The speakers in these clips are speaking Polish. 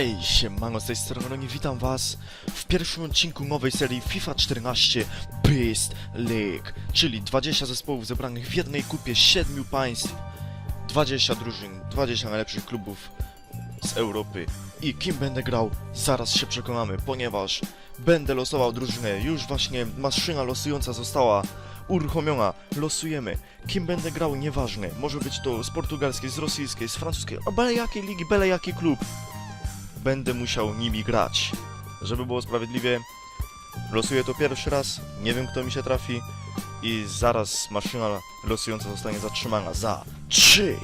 Hej, siemano, z tej strony Ronnie, witam was w pierwszym odcinku nowej serii FIFA 14 Beast League, czyli 20 zespołów zebranych w jednej kupie 7 państw, 20 drużyn, 20 najlepszych klubów z Europy. I kim będę grał, zaraz się przekonamy, ponieważ będę losował drużynę, już właśnie maszyna losująca została uruchomiona, losujemy. Kim będę grał, nieważne, może być to z portugalskiej, z rosyjskiej, z francuskiej, a byle jakiej ligi, byle jaki klub będę musiał nimi grać. Żeby było sprawiedliwie, losuję to pierwszy raz, nie wiem kto mi się trafi i zaraz maszyna losująca zostanie zatrzymana za 3,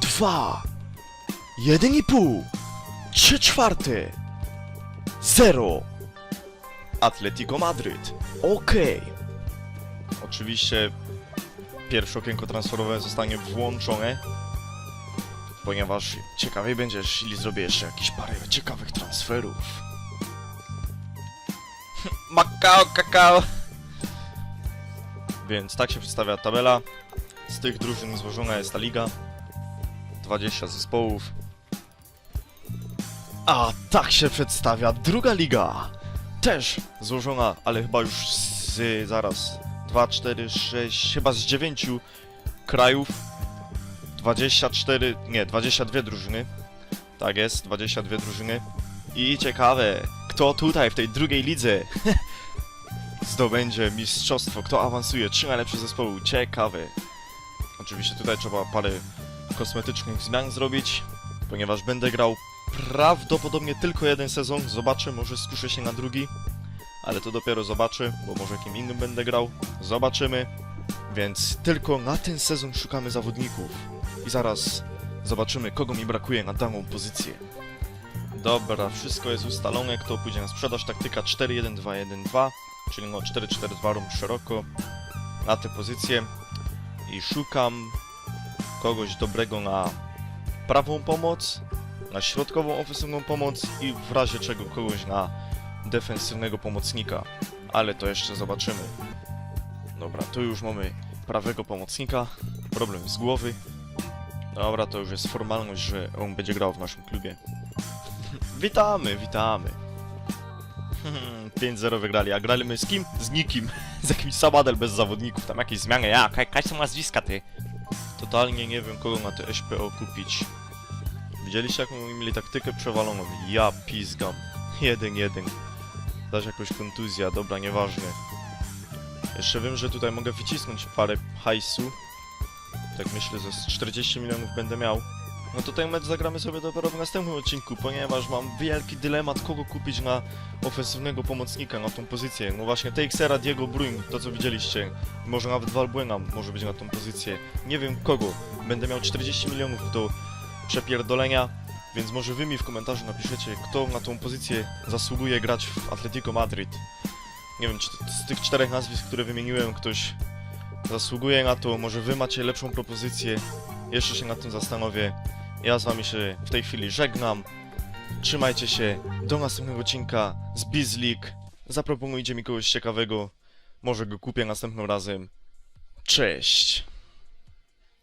2, 1,5, 3 czwarte, 0. Atletico Madryt. Okej. Oczywiście pierwsze okienko transferowe zostanie włączone ponieważ ciekawiej będzie, jeśli zrobię jeszcze jakieś parę ciekawych transferów. Makao, kakao! Więc tak się przedstawia tabela. Z tych drużyn złożona jest ta liga. 20 zespołów. A tak się przedstawia druga liga. Też złożona, ale chyba już z zaraz 2, 4, 6, chyba z 9 krajów 24, nie, 22 drużyny. Tak jest, 22 drużyny. I ciekawe, kto tutaj w tej drugiej lidze zdobędzie mistrzostwo, kto awansuje, trzy najlepsze zespoły, ciekawe. Oczywiście tutaj trzeba parę kosmetycznych zmian zrobić, ponieważ będę grał prawdopodobnie tylko jeden sezon, zobaczę, może skuszę się na drugi, ale to dopiero zobaczę, bo może kim innym będę grał, zobaczymy. Więc tylko na ten sezon szukamy zawodników. I zaraz zobaczymy, kogo mi brakuje na daną pozycję. Dobra, wszystko jest ustalone. Kto pójdzie na sprzedaż? Taktyka 4-1-2-1-2, czyli no 4-4-2 rąb szeroko na tę pozycję. I szukam kogoś dobrego na prawą pomoc, na środkową ofensywną pomoc i w razie czego kogoś na defensywnego pomocnika. Ale to jeszcze zobaczymy. Dobra, tu już mamy prawego pomocnika. Problem z głowy. Dobra, to już jest formalność, że on będzie grał w naszym klubie. witamy, witamy. 5-0 wygrali, a graliśmy z kim? Z nikim. z jakimś sabadel bez zawodników, tam jakieś zmiany. Ja, jakaś są nazwiska ty. Totalnie nie wiem, kogo na te SPO kupić. Widzieliście jaką mieli taktykę przewaloną? Ja pizgam. 1-1. Dasz jakąś kontuzja, dobra, nieważne. Jeszcze wiem, że tutaj mogę wycisnąć parę hajsu. Tak myślę, że z 40 milionów będę miał. No to ten mecz zagramy sobie dopiero w następnym odcinku, ponieważ mam wielki dylemat, kogo kupić na ofensywnego pomocnika, na tą pozycję. No właśnie, Teixera, Diego Bruin, to co widzieliście. Może nawet Valbuena może być na tą pozycję. Nie wiem kogo. Będę miał 40 milionów do przepierdolenia, więc może wy mi w komentarzu napiszecie, kto na tą pozycję zasługuje grać w Atletico Madryt. Nie wiem, czy z tych czterech nazwisk, które wymieniłem, ktoś zasługuje na to, może wy macie lepszą propozycję. Jeszcze się nad tym zastanowię. Ja z wami się w tej chwili żegnam. Trzymajcie się. Do następnego odcinka z Biz League. Zaproponujcie mi kogoś ciekawego. Może go kupię następnym razem. Cześć!